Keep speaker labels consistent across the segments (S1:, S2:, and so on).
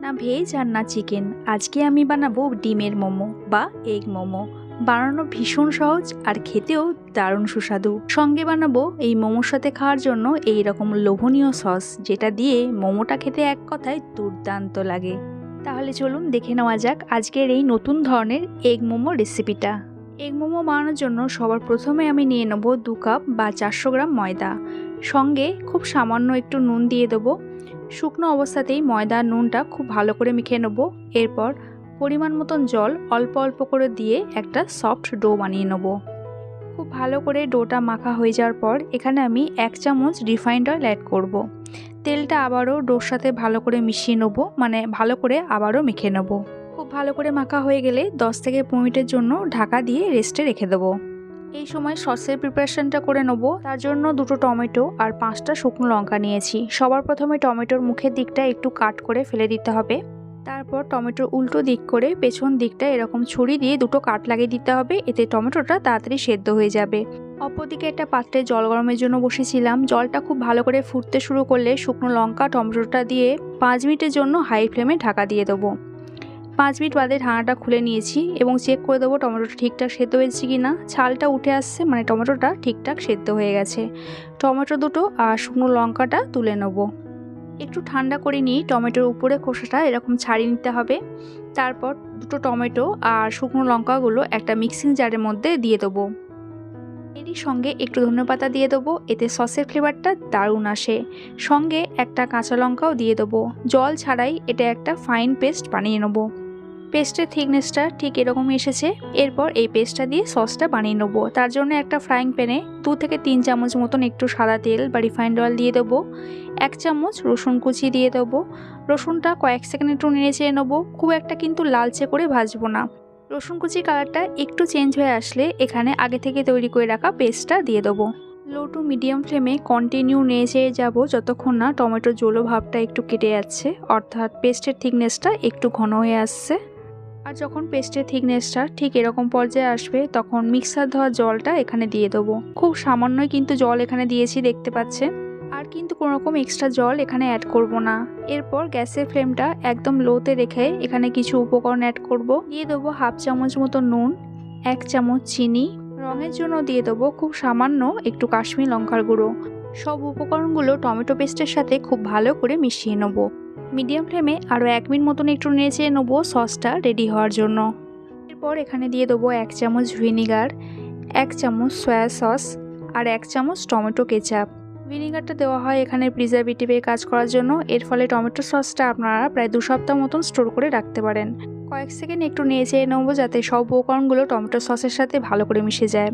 S1: না ভেজ আর না চিকেন। আজকে আমি বানাবো ডিমের মোমো বা এগ মোমো। বানানো ভীষণ সহজ আর খেতেও দারুণ সুস্বাদু। সঙ্গে বানাবো এই মোমোর সাথে খাওয়ার জন্য এই রকম লোভনীয় সস, যেটা দিয়ে মোমোটা খেতে এক কথায় দুর্দান্ত লাগে। তাহলে চলুন দেখে নেওয়া যাক আজকের এই নতুন ধরনের এগ মোমো রেসিপিটা। এগ মোমো বানানোর জন্য সবার প্রথমে আমি নিয়ে নেব দু কাপ বা চারশো গ্রাম ময়দা। সঙ্গে খুব সামান্য একটু নুন দিয়ে দেবো। শুকনো অবস্থাতেই ময়দা নুনটা খুব ভালো করে মেখে নেব। এরপর পরিমাণ মতন জল অল্প অল্প করে দিয়ে একটা সফট ডো বানিয়ে নেব। খুব ভালো করে ডোটা মাখা হয়ে যাওয়ার পর এখানে আমি এক চামচ রিফাইন্ড অয়েল অ্যাড করব। তেলটা আবারও ডোর সাথে ভালো করে মিশিয়ে নেব মানে ভালো করে আবারও মেখে নেব। খুব ভালো করে মাখা হয়ে গেলে 10 থেকে পনেরো মিনিটের জন্য ঢাকা দিয়ে রেস্টে রেখে দেবো। এই সময় সসের প্রিপারেশনটা করে নেব। তার জন্য দুটো টমেটো আর পাঁচটা শুকনো লঙ্কা নিয়েছি। সবার প্রথমে টমেটোর মুখের দিকটা একটু কাট করে ফেলে দিতে হবে। তারপর টমেটোর উল্টো দিক করে পেছন দিকটা এরকম ছুরি দিয়ে দুটো কাট লাগিয়ে দিতে হবে। এতে টমেটোটা তাড়াতাড়ি সেদ্ধ হয়ে যাবে। অপরদিকে একটা পাত্রে জল গরমের জন্য বসেছিলাম। জলটা খুব ভালো করে ফুটতে শুরু করলে শুকনো লঙ্কা, টমেটোটা দিয়ে পাঁচ মিনিটের জন্য হাই ফ্লেমে ঢাকা দিয়ে দেবো। পাঁচ মিনিট বাদে ঢাকনাটা খুলে নিয়েছি এবং চেক করে দেবো টমেটোটা ঠিকঠাক সেদ্ধ হয়েছে কি না ছালটা উঠে আসছে মানে টমেটোটা ঠিকঠাক সেদ্ধ হয়ে গেছে। টমেটো দুটো আর শুকনো লঙ্কাটা তুলে নেব। একটু ঠান্ডা করে নিয়ে টমেটোর উপরে খোসাটা এরকম ছাড়িয়ে নিতে হবে। তারপর দুটো টমেটো আর শুকনো লঙ্কাগুলো একটা মিক্সিং জারের মধ্যে দিয়ে দেবো। এরই সঙ্গে একটু ধনেপাতা দিয়ে দেবো, এতে সসের ফ্লেভারটা দারুণ আসে। সঙ্গে একটা কাঁচা লঙ্কাও দিয়ে দেবো। জল ছাড়াই এটা একটা ফাইন পেস্ট বানিয়ে নেব। পেস্টের থিকনেসটা ঠিক এরকমই এসেছে। এরপর এই পেস্টটা দিয়ে সসটা বানিয়ে নেব। তার জন্য একটা ফ্রাইং প্যানে দু থেকে তিন চামচ মতন একটু সাদা তেল বা রিফাইন্ড অয়েল দিয়ে দেবো। এক চামচ রসুন কুচি দিয়ে দেবো। রসুনটা কয়েক সেকেন্ড একটু নেড়ে চেয়ে নেব। খুব একটা কিন্তু লালচে করে ভাজবো না। রসুন কুচি কালারটা একটু চেঞ্জ হয়ে আসলে এখানে আগে থেকে তৈরি করে রাখা পেস্টটা দিয়ে দেবো। লো টু মিডিয়াম ফ্লেমে কন্টিনিউ নিয়ে চেয়ে যাব যতক্ষণ না টমেটোর জলো ভাবটা একটু কেটে যাচ্ছে। অর্থাৎ পেস্টের থিকনেসটা একটু ঘন হয়ে আসছে। আর যখন পেস্টের থিকনেসটা ঠিক এরকম পর্যায়ে আসবে, তখন মিক্সার ধোয়া জলটা এখানে দিয়ে দেবো। খুব সামান্যই কিন্তু জল এখানে দিয়েছি দেখতে পাচ্ছেন। আর কিন্তু কোনো রকম এক্সট্রা জল এখানে অ্যাড করব না। এরপর গ্যাসের ফ্লেমটা একদম লোতে রেখে এখানে কিছু উপকরণ অ্যাড করব। দিয়ে দেবো হাফ চামচ মতো নুন, এক চামচ চিনি। রঙের জন্য দিয়ে দেবো খুব সামান্য একটু কাশ্মীর লঙ্কার গুঁড়ো। সব উপকরণগুলো টমেটো পেস্টের সাথে খুব ভালো করে মিশিয়ে নেব। মিডিয়াম ফ্লেমে আরও এক মিনিট মতন একটু নেড়ে নেব সসটা রেডি হওয়ার জন্য। এরপর এখানে দিয়ে দেবো এক চামচ ভিনিগার, এক চামচ সয়া সস আর এক চামচ টমেটো কেচাপ। ভিনিগারটা দেওয়া হয় এখানে প্রিজারভেটিভের কাজ করার জন্য। এর ফলে টমেটো সসটা আপনারা প্রায় দু সপ্তাহ মতন স্টোর করে রাখতে পারেন। কয়েক সেকেন্ড একটু নেড়ে চেয়ে নেব যাতে সব উপকরণগুলো টমেটো সসের সাথে ভালো করে মিশে যায়।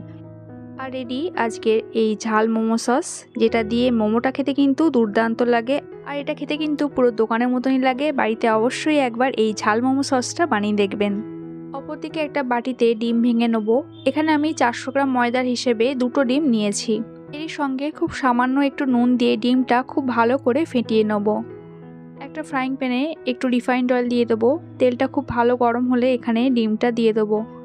S1: আর রেডি, আজকের এই ঝাল মোমো সস, যেটা দিয়ে মোমোটা খেতে কিন্তু দুর্দান্ত লাগে। আর এটা খেতে কিন্তু পুরো দোকানের মতনই লাগে। বাড়িতে অবশ্যই একবার এই ঝাল মোমো সসটা বানিয়ে দেখবেন। অপরদিকে একটা বাটিতে ডিম ভেঙে নেব। এখানে আমি চারশো গ্রাম ময়দার হিসেবে দুটো ডিম নিয়েছি। এর সঙ্গে খুব সামান্য একটু নুন দিয়ে ডিমটা খুব ভালো করে ফেটিয়ে নেব। একটা ফ্রাইং প্যানে একটু রিফাইন্ড অয়েল দিয়ে দেবো। তেলটা খুব ভালো গরম হলে এখানে ডিমটা দিয়ে দেবো।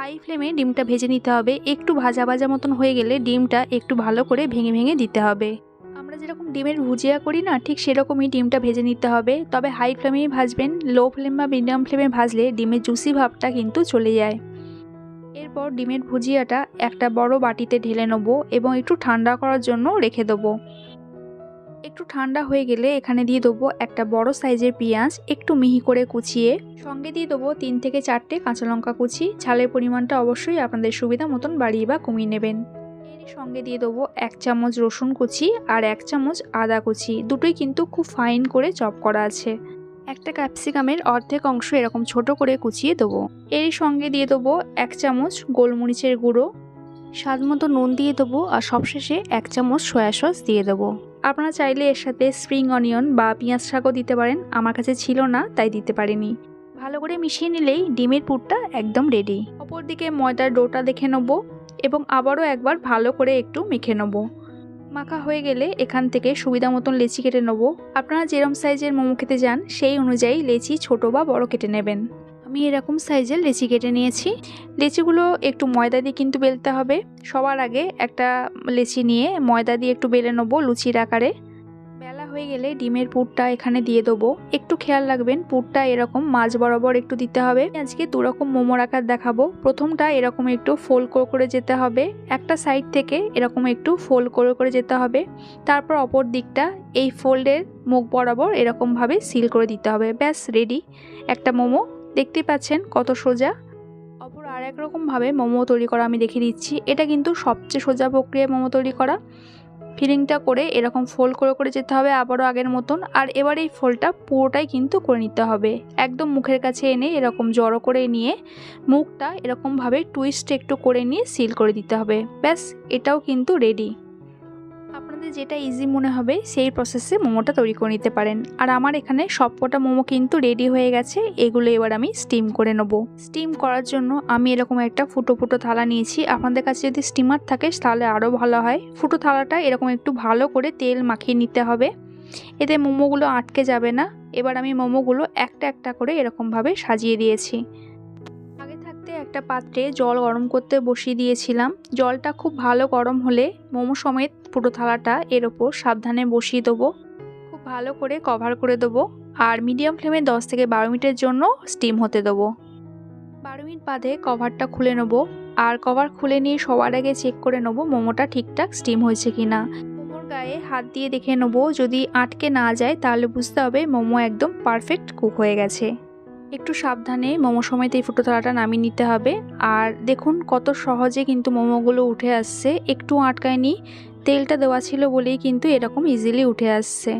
S1: হাই ফ্লেমে ডিমটা ভেজে নিতে হবে। একটু ভাজা ভাজা মতন হয়ে গেলে ডিমটা একটু ভালো করে ভেঙে ভেঙে দিতে হবে। আমরা যেরকম ডিমের ভুজিয়া করি না, ঠিক সেরকমই ডিমটা ভেজে নিতে হবে। তবে হাই ফ্লেমেই ভাজবেন, লো ফ্লেম বা মিডিয়াম ফ্লেমে ভাজলে ডিমের জুসি ভাবটা কিন্তু চলে যায়। এরপর ডিমের ভুজিয়াটা একটা বড় বাটিতে ঢেলে নেব এবং একটু ঠান্ডা করার জন্য রেখে দেবো। একটু ঠান্ডা হয়ে গেলে এখানে দিয়ে দেবো একটা বড় সাইজের পেঁয়াজ, একটু মিহি করে কুচিয়ে। সঙ্গে দিয়ে দেবো তিন থেকে চারটে কাঁচা লঙ্কা কুচি। ঝালের পরিমাণটা অবশ্যই আপনাদের সুবিধা মতন বাড়িয়ে বা কমিয়ে নেবেন। এর সঙ্গে দিয়ে দেবো এক চামচ রসুন কুচি আর এক চামচ আদা কুচি। দুটোই কিন্তু খুব ফাইন করে চপ করা আছে। একটা ক্যাপসিকামের অর্ধেক অংশ এরকম ছোট করে কুচিয়ে দেবো। এর সঙ্গে দিয়ে দেবো এক চামচ গোলমরিচের গুঁড়ো। স্বাদ মতো নুন দিয়ে দেবো আর সবশেষে এক চামচ সয়া সস দিয়ে দেবো। আপনারা চাইলে এর সাথে স্প্রিং অনিয়ন বা পেঁয়াজ শাকও দিতে পারেন। আমার কাছে ছিল না, তাই দিতে পারিনি। ভালো করে মিশিয়ে নিলেই ডিমের পুরটা একদম রেডি অপরদিকে ময়দার ডোটা দেখে নেব এবং আবারও একবার ভালো করে একটু মেখে নেব। মাখা হয়ে গেলে এখান থেকে সুবিধা মতন লেচি কেটে নেব। আপনারা যেরম সাইজের মোমো খেতে যান সেই অনুযায়ী লেচি ছোট বা বড় কেটে নেবেন। আমি এরকম সাইজের লেচি কেটে নিয়েছি। লেচিগুলো একটু ময়দা দিয়ে কিন্তু বেলতে হবে। সবার আগে একটা লেচি নিয়ে ময়দা দিয়ে একটু বেলে নেব লুচির আকারে। বেলা হয়ে গেলে ডিমের পুরটা এখানে দিয়ে দেবো। একটু খেয়াল রাখবেন, পুরটা এরকম মাছ বরাবর একটু দিতে হবে। আজকে দু রকম মোমোর আকার দেখাবো। প্রথমটা এরকম একটু ফোল্ড করে করে যেতে হবে। একটা সাইড থেকে এরকম একটু ফোল্ড করে করে যেতে হবে। তারপর অপর দিকটা এই ফোল্ডের মুখ বরাবর এরকমভাবে সিল করে দিতে হবে। ব্যাস, রেডি। একটা মোমো দেখতে পাচ্ছেন কত সোজা। অপর আর এক রকমভাবে মোমো তৈরি করা আমি দেখিয়ে দিচ্ছি। এটা কিন্তু সবচেয়ে সোজা প্রক্রিয়ায় মোমো তৈরি করা। ফিলিংটা করে এরকম ফোল্ড করে করে যেতে হবে আবারও আগের মতন। আর এবার এই ফোলটা পুরোটাই কিন্তু করে নিতে হবে। একদম মুখের কাছে এনে এরকম জড়ো করে নিয়ে মুখটা এরকমভাবে টুইস্ট একটু করে নিয়ে সিল করে দিতে হবে। ব্যাস, এটাও কিন্তু রেডি আপনাদের যেটা ইজি মনে হবে, সেই প্রসেসে মোমোটা তৈরি করে নিতে পারেন। আর আমার এখানে সবকটা মোমো কিন্তু রেডি হয়ে গেছে, এগুলো এবার আমি স্টিম করে নেব। স্টিম করার জন্য আমি এরকম একটা ফুটো ফুটো থালা নিয়েছি। আপনাদের কাছে যদি স্টিমার থাকে, তাহলে আরও ভালো হয়। ফুটো থালাটা এরকম একটু ভালো করে তেল মাখিয়ে নিতে হবে। এতে মোমোগুলো আটকে যাবে না। এবার আমি মোমোগুলো একটা একটা করে এরকমভাবে সাজিয়ে দিয়েছি। একটা পাত্রে জল গরম করতে বসিয়ে দিয়েছিলাম। জলটা খুব ভালো গরম হলে মোমো সমেত পুরো থালাটা এর ওপর সাবধানে বসিয়ে দেবো। খুব ভালো করে কভার করে দেবো আর মিডিয়াম ফ্লেমে দশ থেকে বারো মিনিটের জন্য স্টিম হতে দেবো। বারো মিনিট বাদে কভারটা খুলে নেব আর কভার খুলে নিয়ে সবার আগে চেক করে নেব মোমোটা ঠিকঠাক স্টিম হয়েছে কি না মোমোর গায়ে হাত দিয়ে দেখে নেব যদি আটকে না যায় তাহলে বুঝতে হবে মোমো একদম পারফেক্ট কুক হয়ে গেছে। একটু সাবধানে মোমো সময়তে এই ফুটো থালাটা নামিয়ে নিতে হবে। আর দেখুন কত সহজে কিন্তু মোমোগুলো উঠে আসছে। একটু আটকায়নি, তেলটা দেওয়া ছিল বলেই কিন্তু এরকম ইজিলি উঠে আসছে।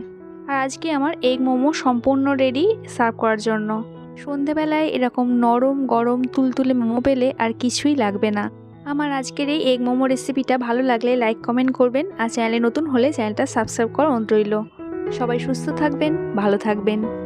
S1: আর আজকে আমার এগ মোমো সম্পূর্ণ রেডি সার্ভ করার জন্য। সন্ধেবেলায় এরকম নরম, গরম, তুলতুলে মোমো পেলে আর কিছুই লাগবে না। আমার আজকের এই এগ মোমো রেসিপিটা ভালো লাগলে লাইক কমেন্ট করবেন। আর চ্যানেলে নতুন হলে চ্যানেলটা সাবস্ক্রাইব করা অনুরোধ রইল। সবাই সুস্থ থাকবেন, ভালো থাকবেন।